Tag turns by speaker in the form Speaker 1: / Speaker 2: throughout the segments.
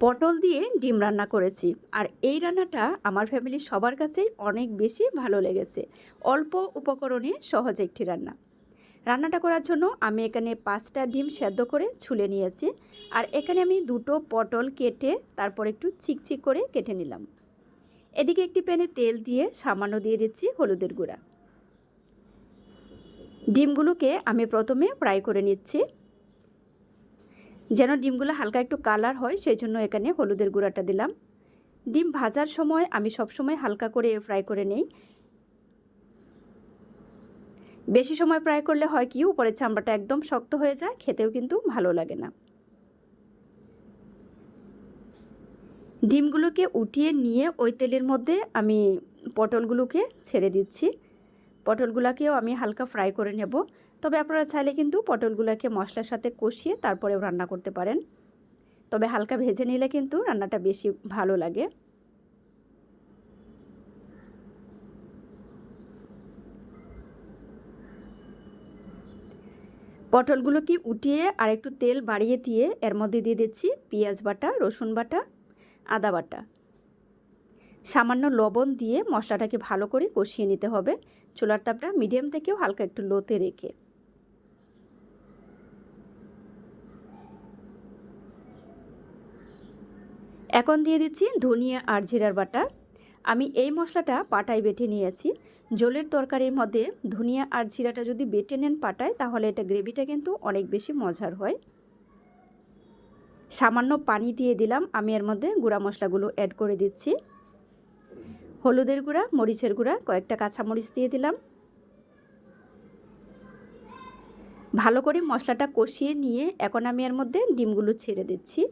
Speaker 1: পটল দিয়ে ডিম রান্না করেছি। আর এই রান্নাটা আমার ফ্যামিলির সবার কাছেই অনেক বেশি ভালো লেগেছে। অল্প উপকরণে সহজ একটি রান্না। রান্নাটা করার জন্য আমি এখানে পাঁচটা ডিম সেদ্ধ করে ছুলে নিয়েছি। আর এখানে আমি দুটো পটল কেটে তারপর একটু চিকচিক করে কেটে নিলাম। এদিকে একটি প্যানে তেল দিয়ে সামান্য দিয়ে দিচ্ছি হলুদের গুঁড়া। ডিমগুলোকে আমি প্রথমে ফ্রাই করে নিচ্ছি। যেন ডিমগুলো হালকা একটু কালার হয়, সেই জন্য এখানে হলুদের গুঁড়াটা দিলাম। ডিম ভাজার সময় আমি সবসময় হালকা করে ফ্রাই করে নেই। বেশি সময় ফ্রাই করলে হয় কি, উপরের চামড়াটা একদম শক্ত হয়ে যায়, খেতেও কিন্তু ভালো লাগে না। ডিমগুলোকে উঠিয়ে নিয়ে ওই তেলের মধ্যে আমি পটলগুলোকে ছেড়ে দিচ্ছি। পটলগুলোকেও আমি হালকা ফ্রাই করে নেব। তবে আপনারা চাইলে কিন্তু পটলগুলোকে মশলার সাথে কষিয়ে তারপরেও রান্না করতে পারেন। তবে হালকা ভেজে নিলে কিন্তু রান্নাটা বেশি ভালো লাগে। পটলগুলোকে উঠিয়ে আর একটু তেল বাড়িয়ে দিয়ে এর মধ্যে দিয়ে দিচ্ছি পেঁয়াজ বাটা, রসুন বাটা, আদা বাটা। সামান্য লবণ দিয়ে মশলাটাকে ভালো করে কষিয়ে নিতে হবে। চুলার তাপটা মিডিয়াম থেকেও হালকা একটু লোতে রেখে। এখন দিয়ে দিচ্ছি ধনিয়া আর জিরার বাটা। আমি এই মশলাটা পাটায় বেটে নিয়েছি। জলের তরকারির মধ্যে ধনিয়া আর জিরাটা যদি বেটে নেন পাটায়, তাহলে এটা গ্রেভিটা কিন্তু অনেক বেশি মজার হয়। সামান্য পানি দিয়ে দিলাম। আমি এর মধ্যে গুঁড়া মশলাগুলো অ্যাড করে দিচ্ছি। হলুদের গুঁড়া, মরিচের গুঁড়া, কয়েকটা কাঁচামরিচ দিয়ে দিলাম। ভালো করে মশলাটা কষিয়ে নিয়ে এখন আমি এর মধ্যে ডিমগুলো ছেড়ে দিচ্ছি।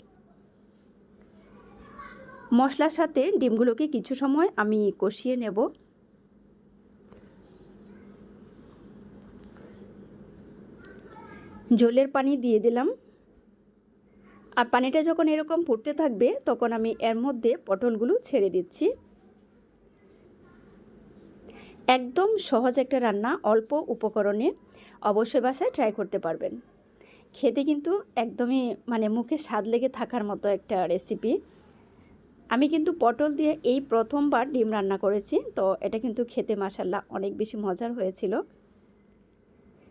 Speaker 1: মশলার সাথে ডিমগুলোকে কিছু সময় আমি কষিয়ে নেব। জলের পানি দিয়ে দিলাম। আর পানিটা যখন এরকম ফুটতে থাকবে, তখন আমি এর মধ্যে পটলগুলো ছেড়ে দিচ্ছি। একদম সহজ একটা রান্না, অল্প উপকরণে অবশ্যই বাসায় ট্রাই করতে পারবেন। খেতে কিন্তু একদমই মানে মুখে স্বাদ লেগে থাকার মতো একটা রেসিপি আমি কিন্তু পটল দিয়ে এই প্রথমবার ডিম রান্না করেছি, তো এটা কিন্তু খেতে মাসাল্লাহ অনেক বেশি মজার হয়েছিল।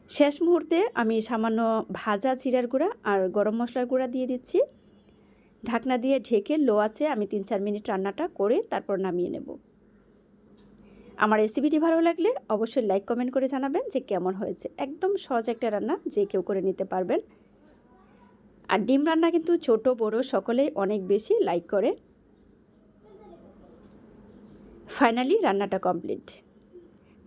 Speaker 1: শেষ মুহূর্তে আমি সামান্য ভাজা জিরার গুঁড়া আর গরম মশলার গুঁড়া দিয়ে দিচ্ছি। ঢাকনা দিয়ে ঢেকে লো আছে আমি তিন চার মিনিট রান্নাটা করে তারপর নামিয়ে নেব। আমার রেসিপিটি ভালো লাগলে অবশ্যই লাইক কমেন্ট করে জানাবেন যে কেমন হয়েছে। একদম সহজ একটা রান্না যে কেউ করে নিতে পারবেন। আর ডিম রান্না কিন্তু ছোট, বড় সকলেই অনেক বেশি লাইক করে। ফাইনালি রান্নাটা কমপ্লিট।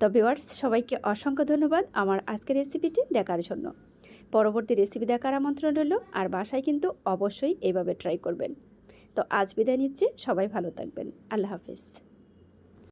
Speaker 1: তো ভিওয়ার্স সবাইকে অসংখ্য ধন্যবাদ আমার আজকের রেসিপিটি দেখার জন্য। পরবর্তী রেসিপি দেখার আমন্ত্রণ রইল, আর বাসায় কিন্তু অবশ্যই এইভাবে ট্রাই করবেন। তো আজ বিদায় নিচ্ছে, সবাই ভালো থাকবেন। আল্লাহ হাফিজ।